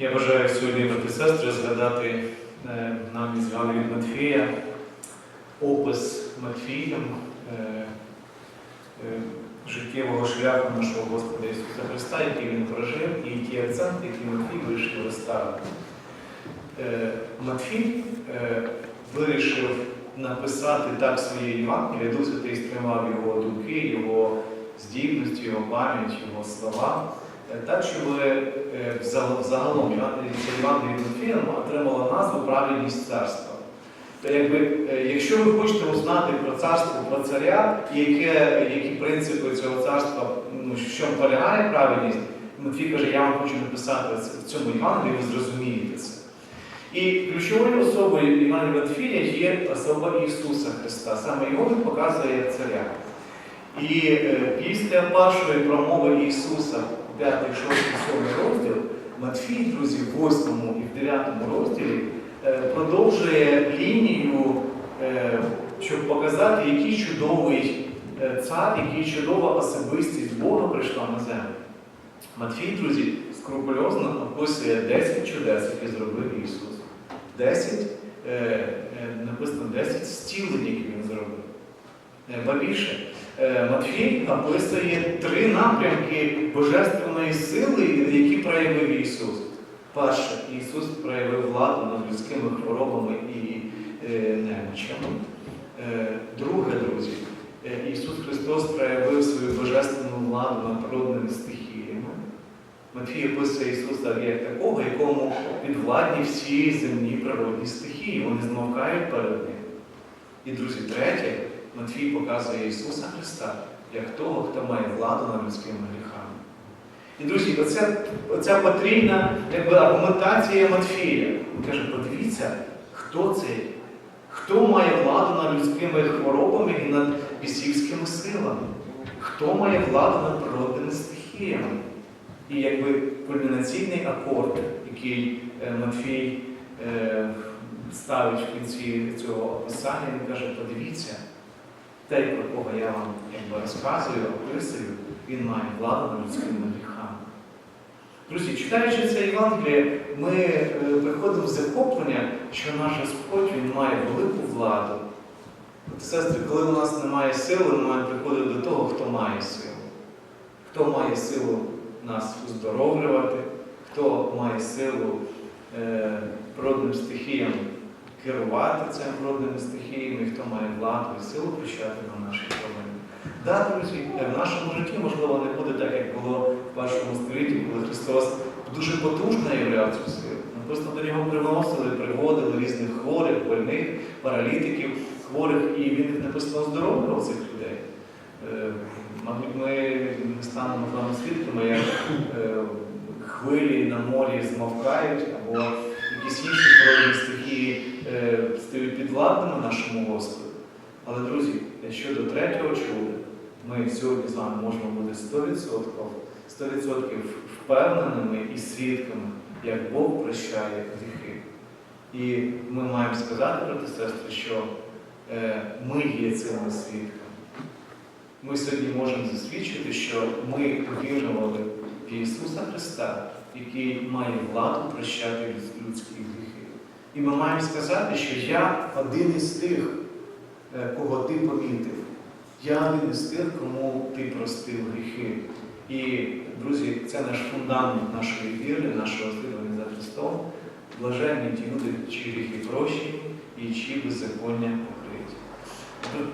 Я бажаю сьогодні, брати сестри, згадати е, нам із Івана Матфія опис Матфієм е, е, життєвого шляху нашого Господа Ісуса Христа, який він прожив, і ті акценти, які Матфій вирішив розставити. Матфій вирішив написати так своє Євангеліє, Дух Святий стримав його думки, його здібності, його пам'ять, його слова. Е, Так, щоб загалом це Євангеліє від назву правильність царства. Якби, е, якщо ви хочете узнати про царство, про царя, яке, які принципи цього царства, ну, в чому полягає правильність, Матвій каже, я вам хочу написати в цьому Євангелії, ви зрозумієте це. І ключовою особою Євангелія Матфія є особа Ісуса Христа. Саме його він показує царя. І е, після першої промови Ісуса, 5, 6, 7 розділ, Матфій, друзі, в 8 і в 9 розділі е, продовжує лінію, е, щоб показати, який чудовий е, цар, який чудова особистість Бога прийшла на землю. Матфій, друзі, скрупульозно описує 10 чудес, які зробив Ісус. 10, е, е, написано 10 зцілень, які Він зробив. Ба більше, Матфій описує три напрямки божественної сили, які проявив Ісус. Перше, Ісус проявив владу над людськими хворобами і е, немочами. Е, Друге, друзі, е, Ісус Христос проявив свою божественну владу над природними стихіями. Матфій описує Ісуса як такого, якому підвладні всі земні природні стихії, вони змовкають перед ним. І, друзі, третє, Матфій показує Ісуса Христа як того, хто має владу над людськими гріхами. І, друзі, оця, оця потрійна якби, аргументація Матфія. Він каже, подивіться, хто цей? Хто має владу над людськими хворобами і над бісівськими силами? Хто має владу над природними стихіями? І якби кульмінаційний акорд, який е, Матфій е, ставить в кінці цього описання, він каже, подивіться, той, про кого я вам якби, розказую, описую, він має владу над людськими гріхами. Друзі, читаючи це Євангеліє, ми е, приходимо в захоплення, що наш Господь Він має велику владу. От, сестри, коли у нас немає сили, ми маємо приходити до того, хто має силу. Хто має силу нас оздоровлювати, хто має силу е, природним стихіям керувати цими природними стихіями, хто має владу і силу прощати на наші проблеми. Да, друзі, в нашому житті, можливо, не буде так, як було в першому столітті, коли Христос дуже потужно являв цю силу. Написано, до нього приносили, приводили різних хворих, больних, паралітиків, хворих, і він написано оздоровлював цих людей. Е, Мабуть, ми не станемо з вами свідками, як е, хвилі на морі змовкають, або якісь інші природні стихії е, підвладними нашому Господу. Але, друзі, щодо третього чуда, ми сьогодні з вами можемо бути 100%, 100% впевненими і свідками, як Бог прощає гріхи. І ми маємо сказати, брати сестри, що е, ми є цими свідками. Ми сьогодні можемо засвідчити, що ми повірували в Ісуса Христа, який має владу прощати людські гріхи. І ми маємо сказати, що я один із тих, е, кого ти помітив. Я один із тих, кому ти простив гріхи. І, друзі, це наш фундамент нашої віри, нашого слідування за Христом. Блаженні ті люди, чиї гріхи прощені і чиї беззаконня покриті.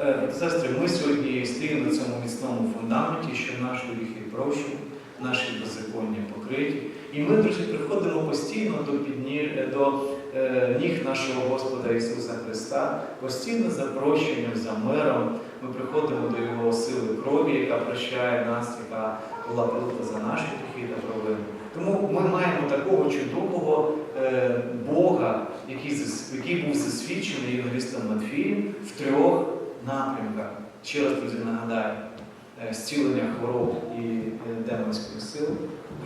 Е, Сестри, ми сьогодні стоїмо на цьому міцному фундаменті, що наші гріхи прощені, наші беззаконня покриті. І ми, друзі, приходимо постійно до, підні... до е, ніг нашого Господа Ісуса Христа, постійно за прощенням, за миром. Ми приходимо до Його сили крові, яка прощає нас, яка була пролита за наші гріхи та провини. Тому ми маємо такого чудового е, Бога, який, який був засвідчений Євангелістом Матфієм в трьох напрямках. Ще раз, друзі, нагадаю, е, зцілення хвороб і е, демонської сили,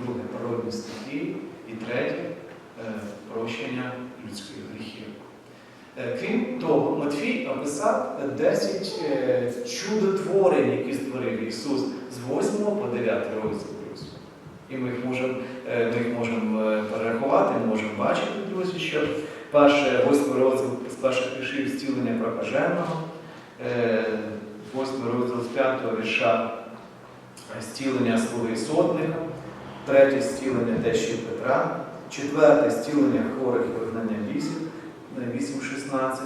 друге природні стихії, і третє е, прощення людських гріхів. Е, Крім того, Матфій описав 10 е, чудотворень, які створив Ісус з 8 по 9 розділ. І ми їх можемо е, е, перерахувати, можемо бачити, друзі, що перше, восьмий розділ з перших віршів зцілення прокаженого, е, восьмий розділ з п'ятого вірша зцілення слуги сотника, третє зцілення тещі Петра, четверте зцілення хворих і вигнання бісів, 8.16,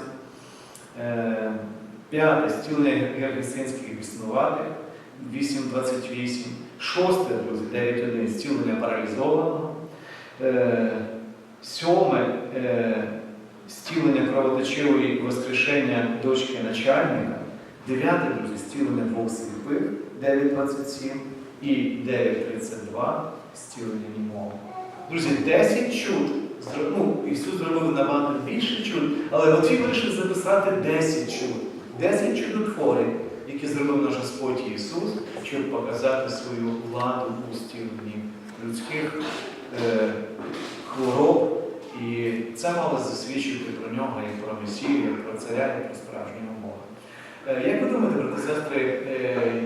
е, п'яте зцілення герцинських біснуватих, 8.28, шосте, друзі, 9.1 зцілення паралізованого, е, сьоме е, зцілення кровоточивої воскрешення дочки начальника, дев'яте, друзі, зцілення двох сліпих, 9.27 і 9.32 зцілення німого. Друзі, 10 чуд. Ну, Ісус зробив набагато більше чуд, але Матвій вирішив записати 10 чуд. 10 чудотворень, які зробив наш Господь Ісус, щоб показати свою владу у зціленні людських е, хвороб. І це мало засвідчити про нього як про Месію, як про царя, як про справжнього Бога. Е, Як ви думаєте, брати сестри, е,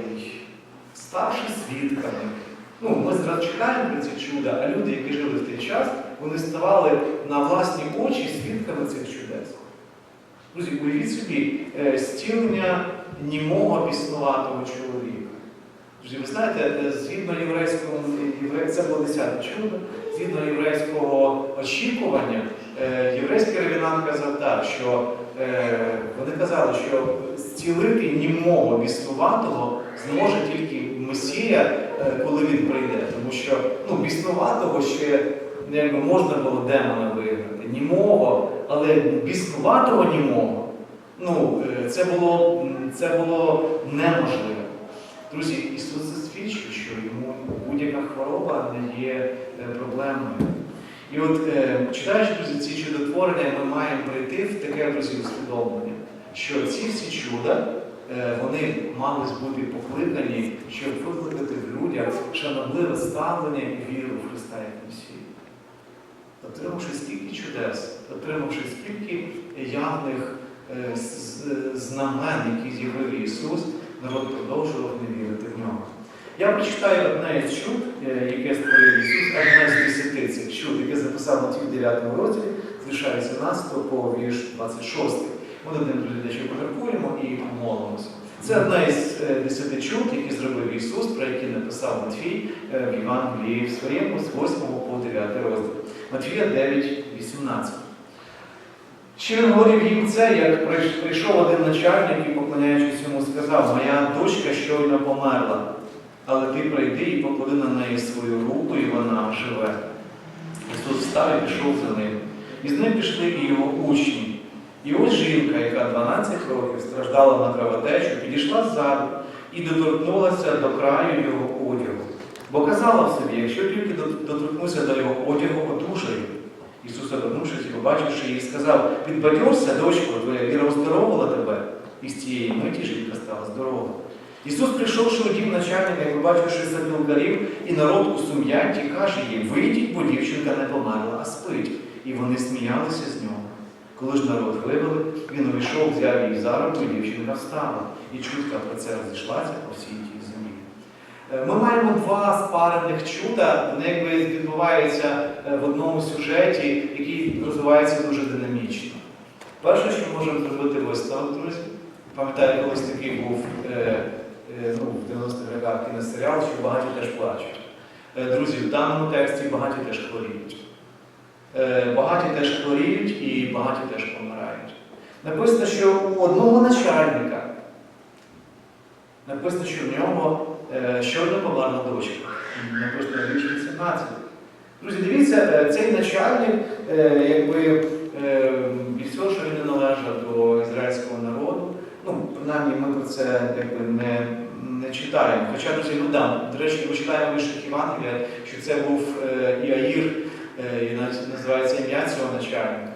ставши свідками, ну, ми зараз чекаємо про ці чуда, а люди, які жили в той час, вони ставали на власні очі свідками цих чудес. Друзі, уявіть собі, е, зцілення німого піснуватого чоловіка. Друзі, ви знаєте, е, згідно єврейського, це було 10 чудо, згідно єврейського очікування, е, єврейський ревінант казав так, що вони казали, що зцілити німого біснуватого зможе тільки Месія, коли він прийде. Тому що ну, біснуватого ще ну, якби, можна було демона виграти, німого, але біснуватого німого, ну, е, це було, це було неможливо. Друзі, Ісус засвідчив, що йому будь-яка хвороба не є е, проблемою. І от е, читаючи друзі, ці чудотворення, ми маємо прийти в таке друзі усвідомлення, що ці всі чуда е, вони мали бути покликані, щоб викликати в людях шанобливе ставлення і віру в Христа як Месію. Отримавши стільки чудес, отримавши стільки явних е, знамен, які з'явив Ісус, народ продовжував не вірити в нього. Я прочитаю одне із чуд, е, яке створив Ісус, одне з десяти цих чуд, яке записав в 9 розділі, з вірша 18 по вірш 26. Ми друзі, дещо погракуємо і помолимося. Це одна із е, десяти чуд, які зробив Ісус, про які написав Матвій е, в Євангелії своєму з 8 по 9 розділ. Матвія 9, 18. Ще він говорив їм це, як прийшов один начальник і, поклоняючись йому, сказав, моя дочка щойно померла, але ти прийди і поклади на неї свою руку, і вона живе. Ісус встав і пішов за ним. І з ним пішли і його учні. І ось жінка, яка 12 років страждала на кровотечу, підійшла ззаду і доторкнулася до краю його одягу. Бо казала в собі, якщо тільки дот- доторкнуся до його одягу, одужаю. Ісус, обернувшись і побачивши її, сказав: Підбадьорся, дочко, твоя віра оздоровила тебе. І з тієї миті жінка стала здорова. Ісус, прийшовши у дім начальника і побачивши запілкарів і народ у сум'ятті, каже їм, вийдіть, бо дівчинка не померла, а спить. І вони сміялися з нього. Коли ж народ вивели, він увійшов, взяв її за руку, і дівчинка встала, і чутка про це розійшлася по всій тій землі. Е, Ми маємо два спарених чуда, вони якби відбуваються е, в одному сюжеті, який розвивається дуже динамічно. Перше, що можемо зробити висновок, друзі, пам'ятаю, колись такий був е, ну, в 90-х роках кіносеріал, що багаті теж плачуть. Друзі, в даному тексті багаті теж хворіють. Е, Багаті теж хворіють і багаті теж помирають. Написано, що у одного начальника написано, що в нього е, щойно померла дочка. Написано в вічі 18. Друзі, дивіться, е, цей начальник, якби від всього, що він не належав до ізраїльського народу, ну, принаймні ми про це якби не, не читаємо. Хоча, друзі, ну да, до речі, ми читаємо в інших що це був Іаїр, і навіть називається ім'я цього начальника.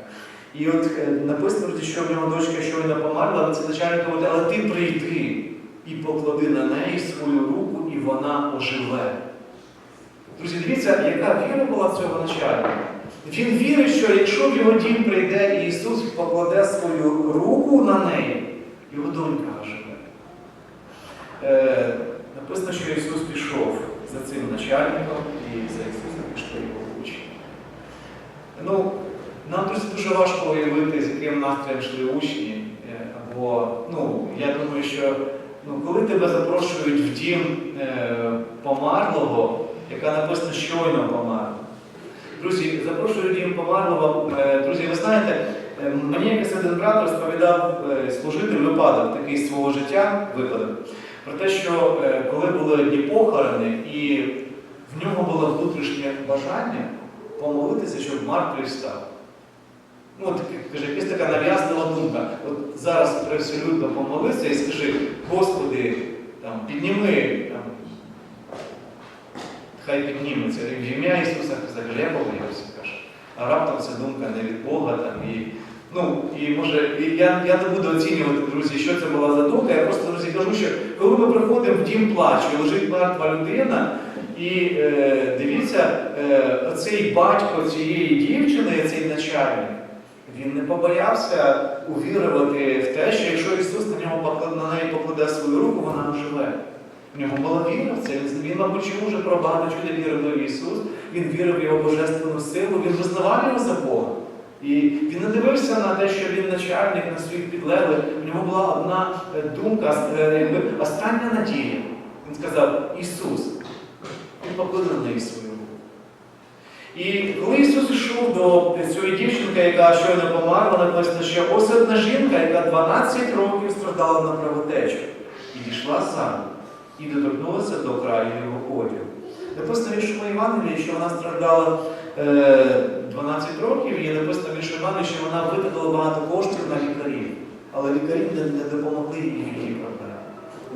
І от е, написано, що в нього дочка щойно померла, але це начальник говорить, але ти прийди і поклади на неї свою руку, і вона оживе. Друзі, дивіться, яка віра була в цього начальника. Він вірить, що якщо в його дім прийде і Ісус покладе свою руку на неї, його донька оживе. Е, написано, що Ісус пішов за цим начальником і за Ісусом пішли його. Ну, нам друзі, дуже важко уявити, з яким настроєм йшли учні. Е, Або, ну, я думаю, що ну, коли тебе запрошують в дім е, померлого, яка написано щойно померла. Друзі, запрошую дім померлого. Е, друзі, ви знаєте, е, мені якось один брат розповідав служитель випадок такий свого життя випадок. Про те, що коли були дні похорони, і в нього було внутрішнє бажання помолитися, щоб Марк пристав. Ну, каже, якась така нав'язлива думка. От зараз привселюдно помолися і скажи, Господи, там, підніми, там, хай підніметься. В ім'я Ісуса Христа каже, я помолився, каже. А раптом ця думка не від Бога там, і Ну, і може, і я, я не буду оцінювати, друзі, що це була за думка. Я просто друзі кажу, що коли ми приходимо в дім плачу, лежить мертва людина, і е, дивіться, е, оцей батько цієї дівчини, цей начальник, він не побоявся увірувати в те, що якщо Ісус на нього покла- на неї покладе свою руку, вона оживе. В нього була віра в це. Він, мабуть, чому вже про багато чуда вірив в Ісус, він вірив в його божественну силу, він визнавав його за Бога. І він не дивився на те, що він начальник на своїх підлеглих. У нього була одна е, думка, е, якби остання надія. Він сказав Ісус. Він неї свою руку. І коли Ісус йшов до цієї дівчинки, яка щойно померла, написано, що ось одна жінка, яка 12 років страждала на правотечу, і дійшла сам, і доторкнулася до краю його одягу. Написано в іншому Євангелії, що вона страждала 12 років, і написано в іншому що вона витратила багато коштів на лікарів, але лікарі не, допомогли їй проблемі.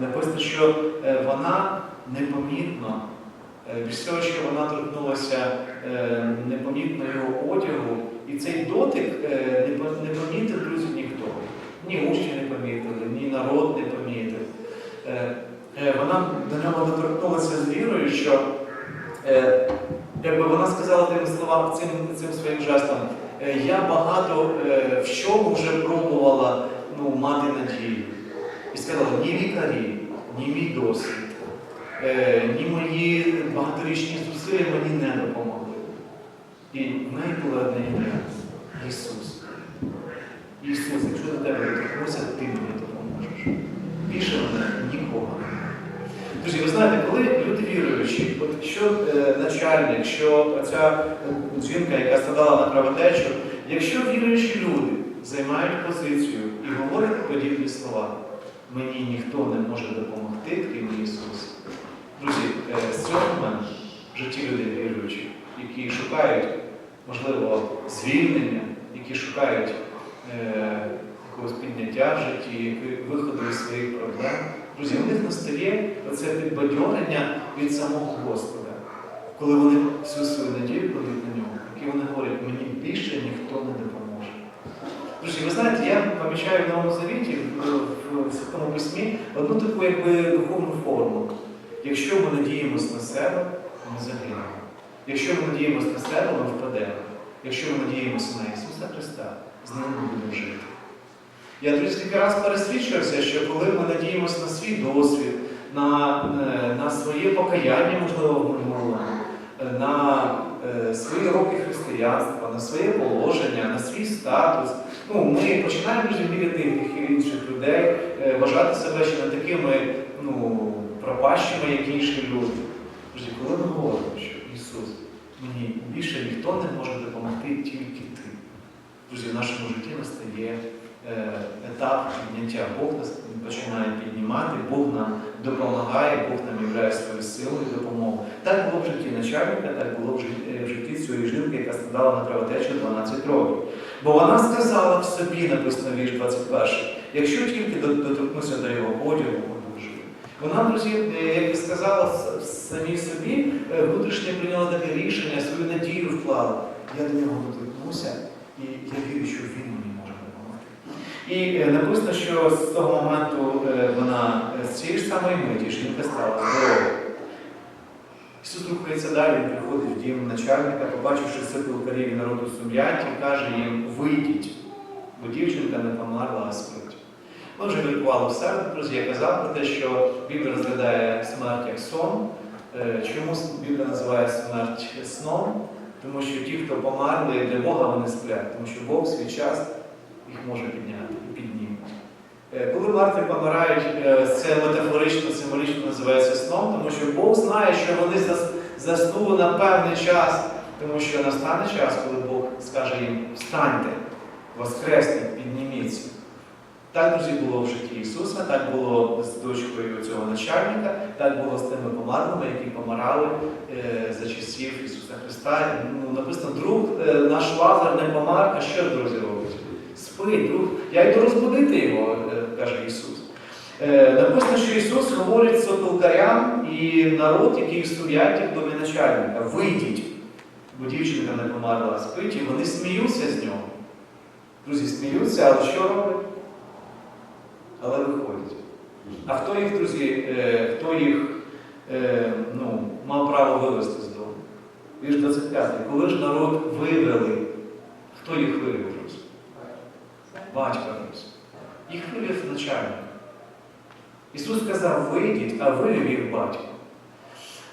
Написано, що е, вона непомітно, е, після того, що вона торкнулася е, непомітно його одягу, і цей дотик е, не, помітив, друзі, ніхто. Ні учні не помітили, ні народ не помітив. Е, е, Вона до нього доторкнулася з вірою, що е, якби вона сказала тими словами, цим, цим своїм жестом, е, я багато е, в чому вже пробувала ну, мати надію. І сказала, ні лікарі, ні мій досвід, е, ні мої багаторічні зусилля мені не допомогли. І в ім'я Ісус. Ісус, якщо до тебе доторкнуся, ти мені допоможеш. Більше мене нікого немає. Друзі, ви знаєте, коли люди віруючі, от що е, начальник, що ця е, жінка, яка страдала на правотечу, якщо віруючі люди займають позицію і говорять подібні слова, мені ніхто не може допомогти, крім Ісуса. Друзі, е, з цього моменту в житті людей віруючих, які шукають, можливо, звільнення, які шукають е, якогось підняття в житті, які- виходу із своїх проблем. Друзі, у них настає оце підбадьорення від самого Господа, коли вони всю свою надію кладуть на нього, які вони говорять, мені більше ніхто не допоможе. Друзі, ви знаєте, я помічаю в Новому Завіті в, Святому Письмі одну таку якби духовну форму. Якщо ми надіємося на себе, ми загинемо. Якщо ми надіємося на себе, ми впадемо. Якщо ми надіємося на Ісуса Христа, з ним ми будемо жити. Я друзі скільки раз пересвідчився, що коли ми надіємося на свій досвід, на, е, на своє покаяння, можливо, в минулому, е, на е, свої роки християнства, на своє положення, на свій статус, ну, ми починаємо дуже вірити в інших людей, вважати себе ще не такими ну, пропащими, як інші люди. Друзі, коли ми говоримо, що Ісус, мені більше ніхто не може допомогти, тільки ти. Друзі, в нашому житті настає етап підняття. Бог нас починає піднімати, Бог нам допомагає, Бог нам являє свою силу і допомогу. Так було в житті начальника, так було в житті, в житті цієї жінки, яка страдала на кровотечу 12 років. Бо вона сказала в собі, написано вірш 21, якщо тільки доторкнуся до його одягу. Вона, друзі, е, як би сказала самій собі, е, внутрішньо прийняла таке рішення, свою надію вклала. Я до нього доторкнуся, і я вірю, що він. І е, написано, що з того моменту е, вона е, з цієї ж самої миті жінка стала здоровою. Ісус рухається далі, він приходить в дім начальника, побачивши сипилкарів і народу сум'яті, каже їм, вийдіть, бо дівчинка не померла, спить. Ми вже міркували в себе, друзі, я казав про те, що Біблія розглядає смерть як сон, Чому Біблія називає смерть сном? Тому що ті, хто померли для Бога, вони сплять, тому що Бог свій час їх може підняти Коли мертві помирають, е, це метафорично, символічно називається сном, тому що Бог знає, що вони заснули на певний час, тому що настане час, коли Бог скаже їм встаньте, воскресніть, підніміться. Так, друзі, було в житті Ісуса, так було з дочкою цього начальника, так було з тими померлими, які помирали е, за часів Ісуса Христа. Ну, написано, друг е, наш Лазар не помер, а що друзі робить? Спить, друг. Я йду розбудити його, е, каже Ісус. Е, написано, що Ісус говорить соколкарям і народ, який стоять в домі начальника, вийдіть, бо дівчинка не померла, спить, і вони сміються з нього. Друзі, сміються, але що роблять? Але виходять. А хто їх, друзі, е, хто їх ну, мав право вивезти з дому? Вірш 25. Коли ж народ вивели, хто їх вивів, Батько друзі. Їх вивів начальник. Ісус сказав, вийдіть, а вивів їх батько.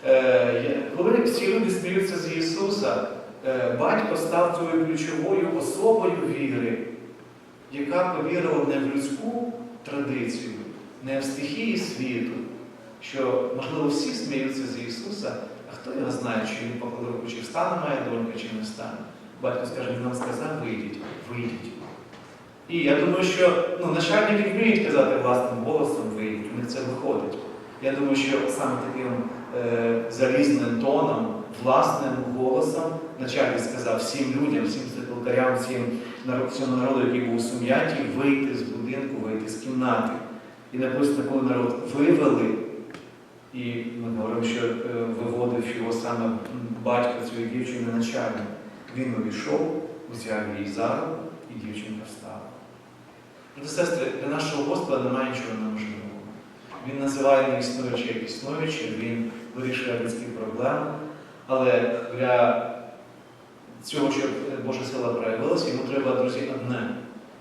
Е, коли всі люди сміються з Ісуса, е, батько став тою ключовою особою віри, яка повірила не в людську традицію, не в стихії світу, що, можливо, всі сміються з Ісуса, а хто його знає, чи він покладе руку, чи встане моя донька, чи не встане. Батько скаже, він нам сказав, вийдіть, вийдіть. І я думаю, що ну, начальники вміють казати власним голосом вийдіть, у них це виходить. Я думаю, що саме таким е, залізним тоном, власним голосом начальник сказав всім людям, всім секретарям, всім народ, всьому народу, який був у сум'яті, вийти з будинку, вийти з кімнати. І написано, коли народ вивели, і ми говоримо, що е, виводив його саме батько цієї дівчини начальник. Він увійшов, взяв її за руку, і дівчинка встала. Брати, сестри, для нашого Господа немає нічого неможливого. Він називає неіснуюче як існуюче, він вирішує людські проблеми, але для цього, щоб Божа сила проявилася, йому треба, друзі, одне.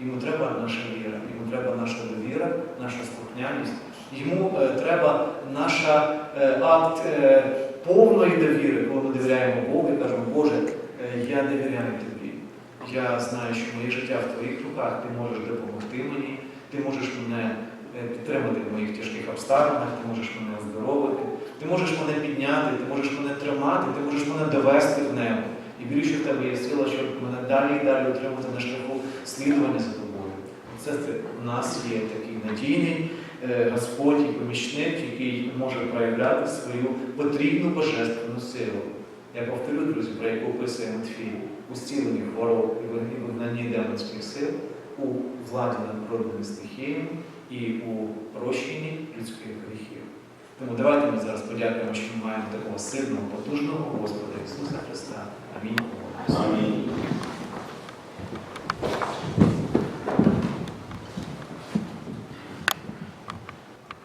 Йому треба наша віра, йому треба наша довіра, наша слухняність. Йому е, треба наша е, акт е, повної довіри, коли ми довіряємо Богу і кажемо, Боже, е, я довіряю. Я знаю, що моє життя в твоїх руках, ти можеш допомогти мені, ти можеш мене е, підтримати в моїх тяжких обставинах, ти можеш мене оздоровити, ти можеш мене підняти, ти можеш мене тримати, ти можеш мене довести в небо. І більше в тебе є сила, щоб мене далі і далі отримати на шляху слідування за тобою. Це у нас є такий надійний е, Господь і помічник, який може проявляти свою потрібну божественну силу. Я повторю, друзі, про яку описує Матфій, у зціленні хвороб і вигнанні демонських сил, у владі над природними стихіями і у прощенні людських гріхів. Тому давайте ми зараз подякуємо, що ми маємо такого сильного, потужного Господа Ісуса Христа. Амінь. Амінь.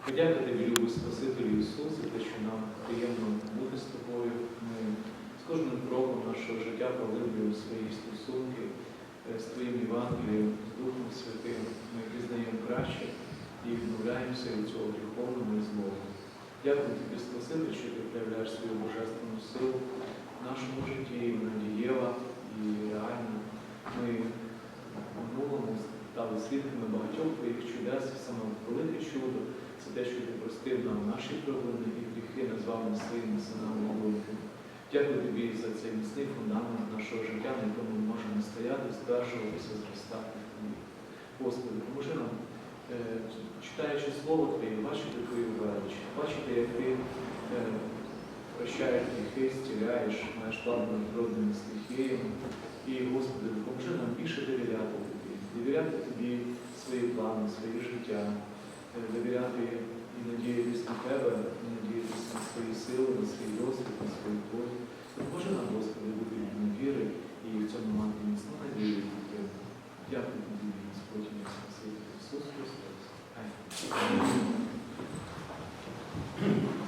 Подяка тобі, любий Спасителю Ісус, за те, що нам приємно бути з тобою. Ми з кожним кроком нашого життя поглиблюємо свої стосунки е, з Твоїм Євангелієм, з Духом Святим. Ми пізнаємо краще і відмовляємося від цього гріховного і злого. Дякую тобі, Спаситель, що ти проявляєш свою божественну силу в нашому житті, і вона дієва і реальна. Ми в минулому стали свідками багатьох твоїх чудес, саме велике чудо. Це те, що ти простив нам наші провини і гріхи, назвав нас своїми синами і. Дякую тобі за цей міцний фундамент нашого життя, на якому ми можемо стояти, стверджуватися, зростати. в тобі. Господи, поможи нам, е, читаючи Слово Твоє, бачити Твою велич, бачити, як ти е, прощаєш гріхи, зціляєш, маєш владу над природними стихіями. І, Господи, допоможи нам більше довіряти Тобі, довіряти Тобі свої плани, своє життя, е, довіряти і надіятися на Тебе, дивлячись на свої сили, на свій досвід, на свої болі. Може на Господи бути вільні віри і в цьому мати міцну надію і. Дякую тобі, Господь, і Спасибі Ісус Христос. Амінь.